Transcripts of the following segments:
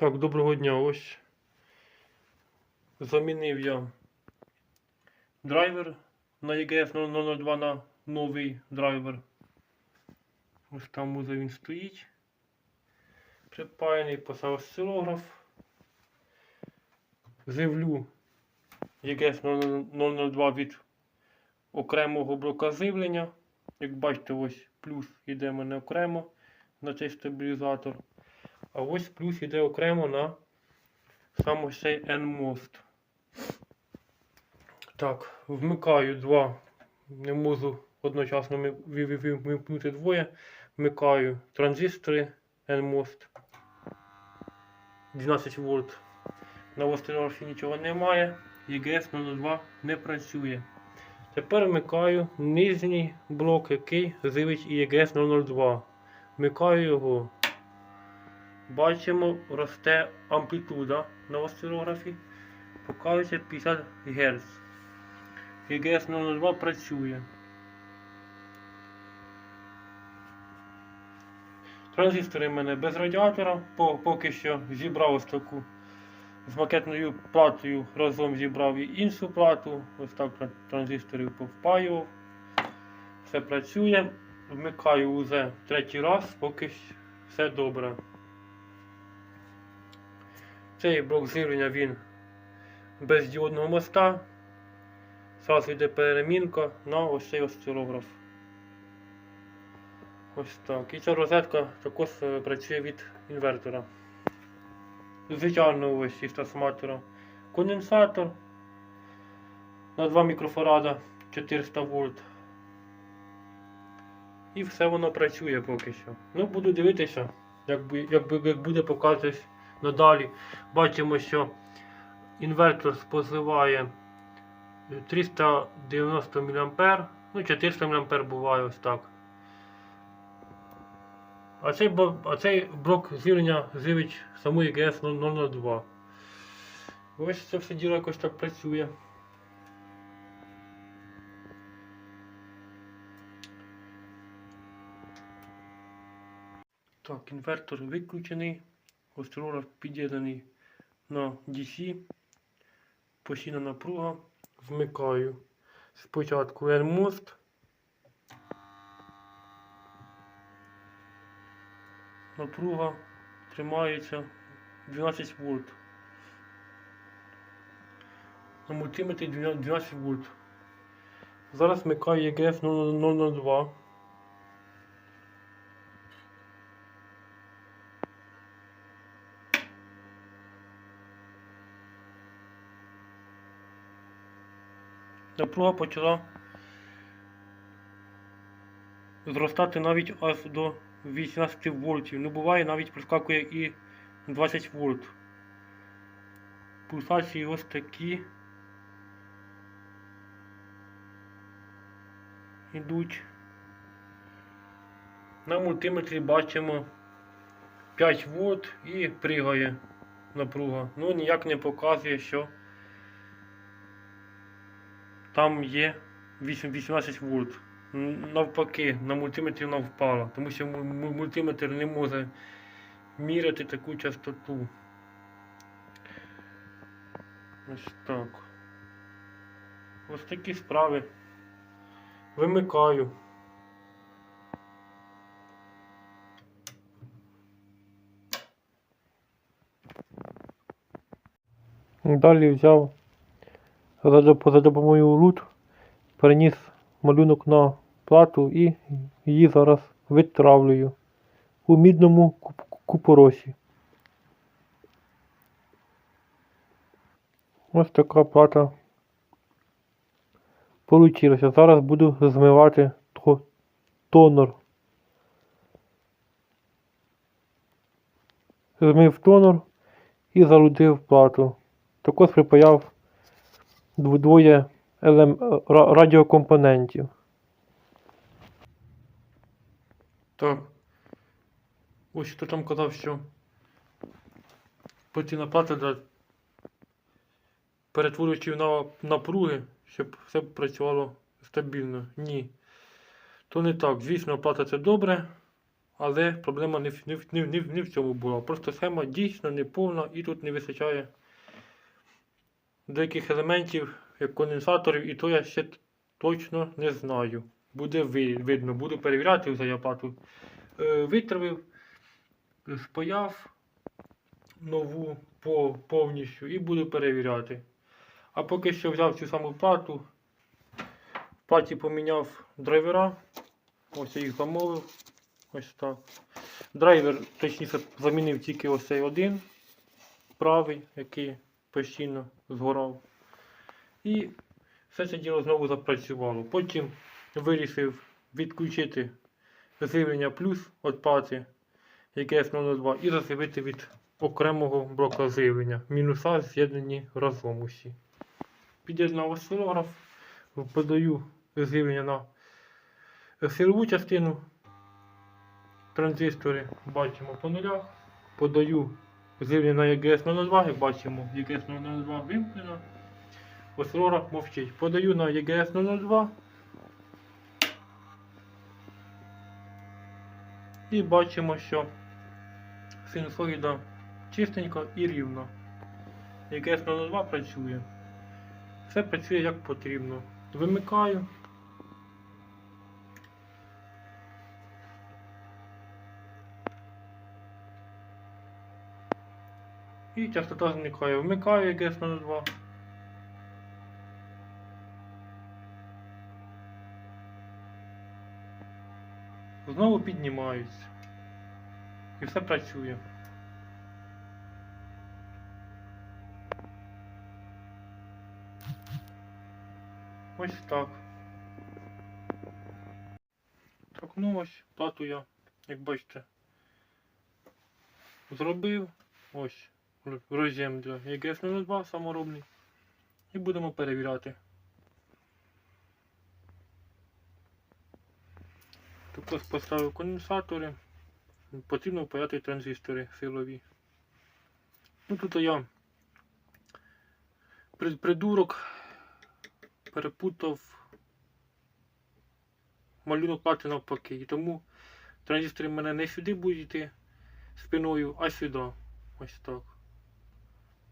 Так, доброго дня. Ось замінив я драйвер на EGF 002 на новий драйвер. Ось там муза він стоїть. Припаяний поставив осцилограф. Живлю EGF 002 від окремого блока живлення. Як бачите, ось плюс йде в мене окремо на цей стабілізатор. А ось плюс йде окремо на сам ось цей N-мост. Так, вмикаю два. Не можу одночасно вимкнути двоє. Вмикаю транзистори N-мост. 12 вольт. На осцилографі нічого немає. EGS 02 не працює. Тепер вмикаю нижній блок, який живить EGS 002. Вмикаю його. Бачимо, росте амплітуда на осцилографі. Показується 50 Гц. EGS 002 працює. Транзистори в мене без радіатора. Поки що зібрав ось таку з макетною платою разом зібрав і іншу плату. Ось так транзисторів повпаював. Все працює. Вмикаю уже третій раз, поки все добре. Цей блок живлення він без діодного моста. Зараз йде перемінка на ось цей осцилограф. Ось так. І ця розетка також е, працює від інвертора. Звичайно, ось із трансформатора. Конденсатор на 2 мікрофарада 400 вольт. І все воно працює поки що. Ну, буду дивитися, як, як, як буде показуватись надалі. Бачимо, що інвертор споживає 390 мА, ну 400 мА буває ось так. А цей, а цей блок живлення живить саму EGS 002. Ось це все діло якось так працює. Так, інвертор виключений, осцилограф під'єднаний на DC, постійна напруга. Вмикаю спочатку N-мост. Напруга тримається 12 вольт. На мультиметрі 12 вольт. Зараз вмикаю EGF 002. Напруга почала зростати навіть аж до 18 вольтів. Ну буває навіть проскакує і 20 вольт. Пульсації ось такі. Ідуть. На мультиметрі бачимо 5 вольт і пригає напруга. Ну ніяк не показує, що там є 8 18 вольт. Навпаки, на мультиметрі вона впала, тому що му- му- мультиметр не може міряти таку частоту. Ось так. Ось такі справи. Вимикаю. Далі взяв за допомогою лут, переніс малюнок на плату і її зараз відтравлюю у мідному купоросі. Ось така плата получилася. Зараз буду змивати тонор. Змив тонор і залудив плату. Також припаяв двоє елем... радіокомпонентів. Так. Ось хто там казав, що постійна плата для перетворювачів на напруги, щоб все працювало стабільно. Ні. То не так. Звісно, плата це добре, Але проблема не в, не, в- не, в- не, в- цьому була. Просто схема дійсно не повна і тут не вистачає деяких елементів, як конденсаторів, і то я ще точно не знаю. Буде ви- видно, буду перевіряти вже я плату. Е, витравив, спаяв нову по, повністю і буду перевіряти. А поки що взяв цю саму плату. В платі поміняв драйвера. Ось я їх замовив. Ось так. Драйвер, точніше, замінив тільки ось цей один правий, який постійно згорав. І все це діло знову запрацювало. Потім вирішив відключити живлення плюс від плати, яке основно 2, і роз'явити від окремого блока живлення. Мінуса з'єднані разом усі. Під'єднав осцилограф, подаю живлення на силову частину. Транзистори бачимо по нулях. Подаю на EGS 002, як бачимо, EGS 002 вимкнено. Осцилограф мовчить. Подаю на EGS 002. І бачимо, що синусоїда чистенько і рівно. EGS 002 працює. Все працює як потрібно. Вимикаю. І частота зникає. Вмикаю EGS 02. Знову піднімаюсь. І все працює. Ось так. Ну плату я, як бачите, зробив. Ось роз'єм для EGS 02 саморобний. І будемо перевіряти. Також поставив конденсатори. Потрібно впаяти транзистори силові. Ну тут я придурок перепутав малюнок плати навпаки. І тому транзистори в мене не сюди будуть йти спиною, а сюди. Ось так.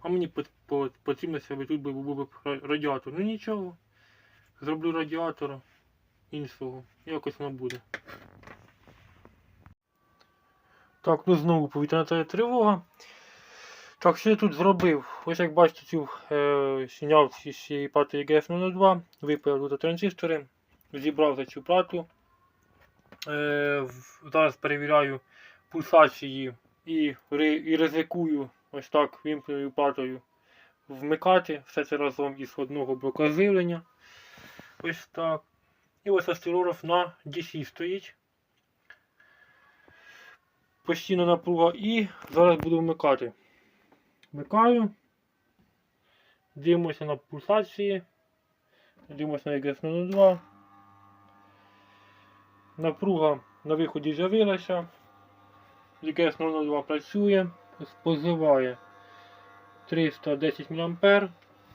А мені пот- по- потрібно, щоб тут був, був, був ра- радіатор. Ну нічого. Зроблю радіатора іншого. Якось воно буде. Так, ну знову повітряна тривога. Так, що я тут зробив? Ось як бачите, цю е, зняв ці цієї плати EGS 02, випаяв тут транзистори, зібрав за цю плату. Е, зараз перевіряю пульсації і, і ризикую ось так вимкненою платою вмикати все це разом із одного блока живлення. Ось так. І ось осцилограф на DC стоїть. Постійна напруга і зараз буду вмикати. Вмикаю. Дивимося на пульсації. Дивимося на EGS 02. Напруга на виході з'явилася. EGS 02 працює, споживає 310 мА,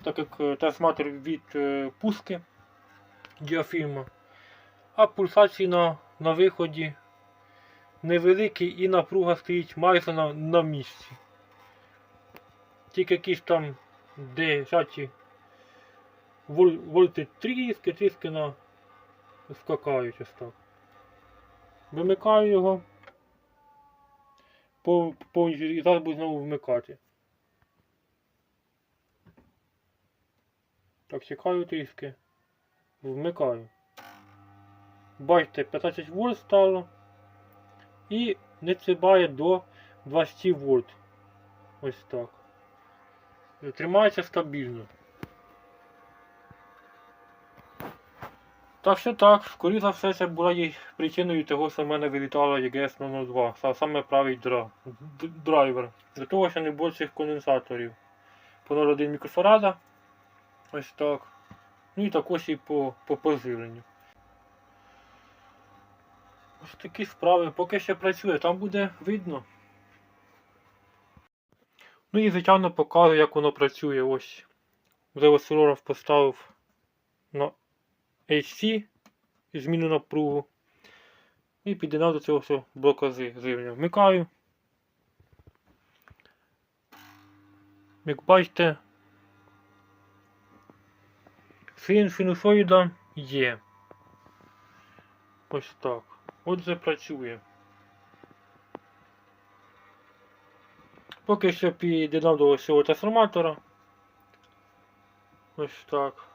так як е, трансформатор від е, пуски діафільма. А пульсації на, на виході невеликі і напруга стоїть майже на, на місці. Тільки якісь там воль, вольти тріски, тріски на скакають так. Вимикаю його. Пов- Повністю і зараз буду знову вмикати. Так, чекаю трішки. Вмикаю. Бачите, 15 вольт стало. І не цибає до 20 вольт. Ось так. Тримається стабільно. Так що так, скоріше за все, це була і причиною того, що в мене вилітала EGS 02. Са- Саме правий дра... драйвер. Для того, що не було цих конденсаторів. По 0,1 мікрофарада. Ось так. Ну і також і по, по поживленню. Ось такі справи. Поки ще працює, там буде видно. Ну і звичайно показую, як воно працює. Ось. Вже осцилограф поставив на HC зміну напругу. І під'єднав до цього всього блока живлення. Вмикаю. Як бачите, син синусоїда є. Ось так. Отже, працює. Поки що під'єднав до цього трансформатора. Ось так.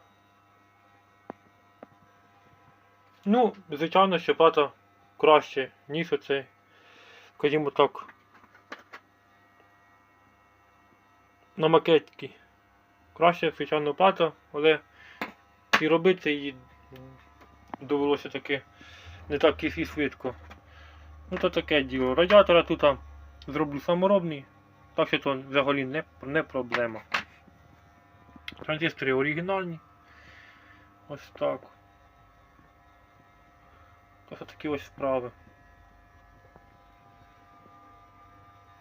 Ну, звичайно, що плата краще, ніж оцей, скажімо так. На макетці. Краще, звичайно, плата, але і робити її довелося таки не так і швидко. Ну то таке діло. Радіатора тут зроблю саморобний, так що то взагалі не, не проблема. Транзистори оригінальні. Ось так. Ось такі ось справи.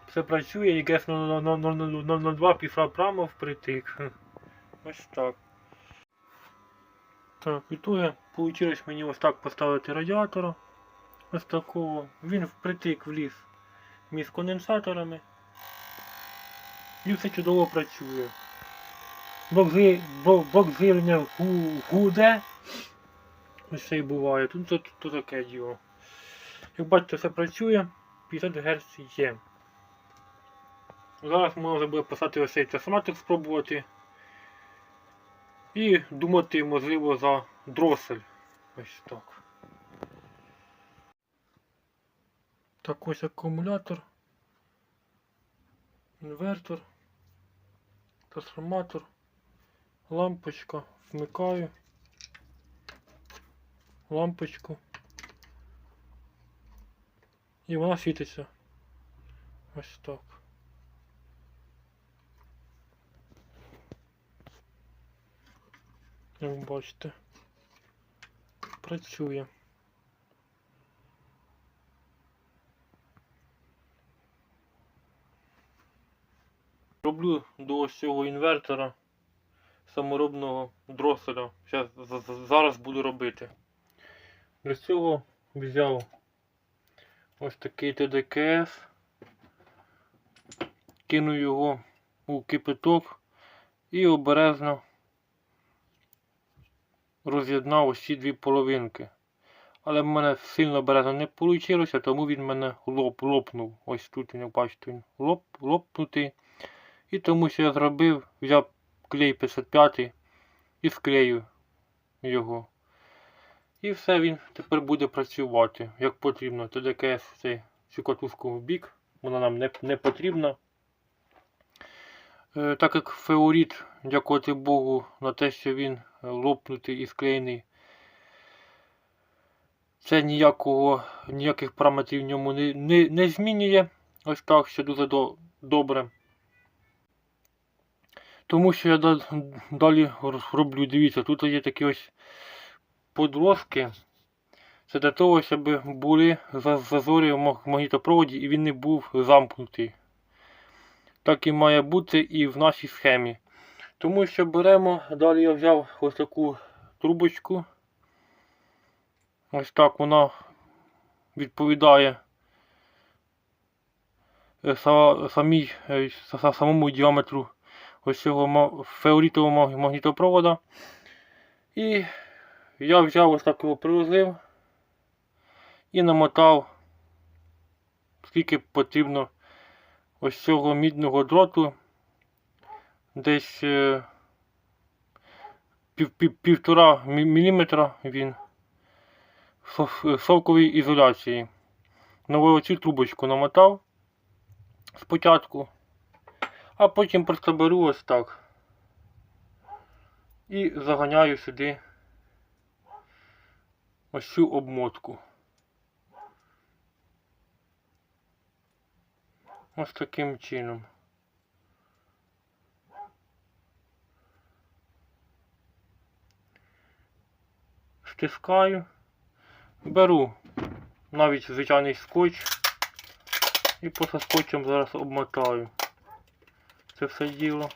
Все працює, і гес 002 пішла прямо впритик. Ось так. Так, ітоги вийшло мені ось так поставити радіатора. Ось такого. Він впритик вліз між конденсаторами. І все чудово працює. Гу- гуде. Ось це і буває. Тут, тут, тут таке діло. Як бачите, все працює, 50 Гц є. Зараз можна буде писати ось цей трансформатор спробувати. І думати, можливо, за дросель. Ось так. Так ось акумулятор. Інвертор. Трансформатор. Лампочка. Вмикаю. Лампочку. І вона світиться. Ось так. Як бачите. Працює. Роблю до ось цього інвертора саморобного дроселя. Зараз буду робити. Для цього взяв ось такий ТДКС, кину його у кипяток і обережно роз'єднав ці дві половинки. Але в мене сильно обережно не вийшло, тому він мене лоп, лопнув. Ось тут він, бачите, він лоп, лопнутий. І тому що я зробив, взяв клей 55 і склею його. І все, він тепер буде працювати як потрібно. ТДКС цей, цю катушку в бік, вона нам не, не потрібна. Е, так як феорит, дякувати Богу, на те, що він лопнутий і склеєний. Це ніякого, ніяких параметрів в ньому не, не, не змінює. Ось так, що дуже до, добре. Тому що я далі роблю, дивіться, тут є такі ось подростки. Це для того, щоб були за- зазори в магнітопроводі і він не був замкнутий. Так і має бути і в нашій схемі. Тому що беремо, далі я взяв ось таку трубочку. Ось так вона відповідає е, самій, е, самому діаметру ось цього феоритового магнітопровода. І я взяв ось так його приложив і намотав, скільки потрібно ось цього мідного дроту. Десь е, пів, пів, півтора міліметра він в сов- совковій ізоляції. На оцю трубочку намотав спочатку, а потім просто беру ось так і заганяю сюди ось цю обмотку. Ось таким чином. Стискаю, беру навіть звичайний скотч і просто скотчем зараз обмотаю це все діло.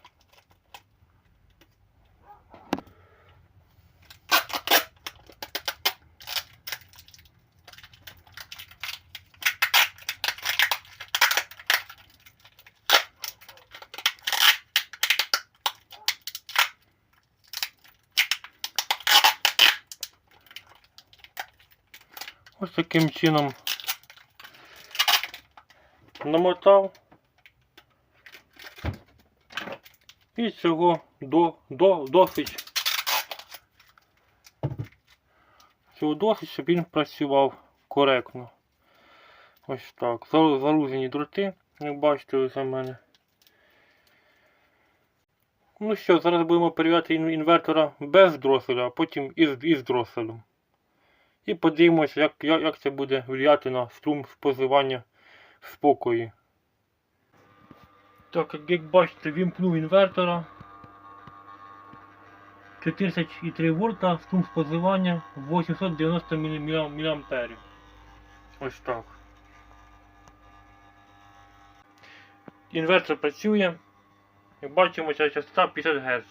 Ось таким чином намотав. І цього до, до, досить. Цього досить, щоб він працював коректно. Ось так. Зар- Заружені дроти, як бачите, ось у мене. Ну що, зараз будемо перевіряти інвертора без дроселя, а потім із, із дроселем. І подивимося, як, як, це буде впливати на струм споживання спокою. Так, як, бачите, вімкнув інвертора. 14,3 вольта, струм споживання 890 мА. Ось так. Інвертор працює. Бачимо, ця частота 50 Гц.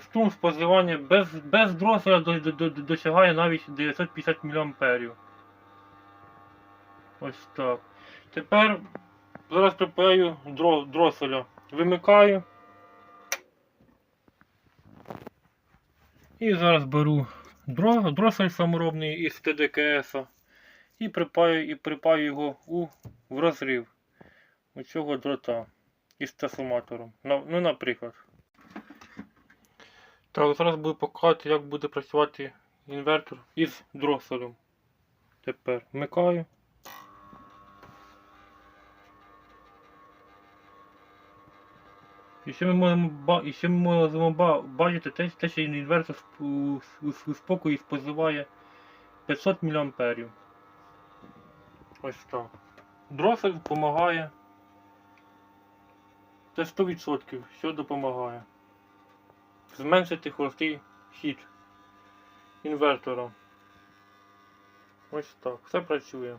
Струм споживання без, без до, досягає навіть 950 мА. Ось так. Тепер зараз припаю дро, дроселя. Вимикаю. І зараз беру дро, дросель саморобний із ТДКС і припаю, і припаю його у, в розрив у цього дрота із трансформатором. На, ну, наприклад. Так, зараз буду показувати, як буде працювати інвертор із дроселем. Тепер вмикаю. І ще ми можемо, і ще ми можемо бачити те, те, що інвертор у, спокої споживає 500 мА. Ось так. Дросель допомагає. Це 100%, що допомагає. Зменшити холостий хід інвертора. Ось так. Все працює.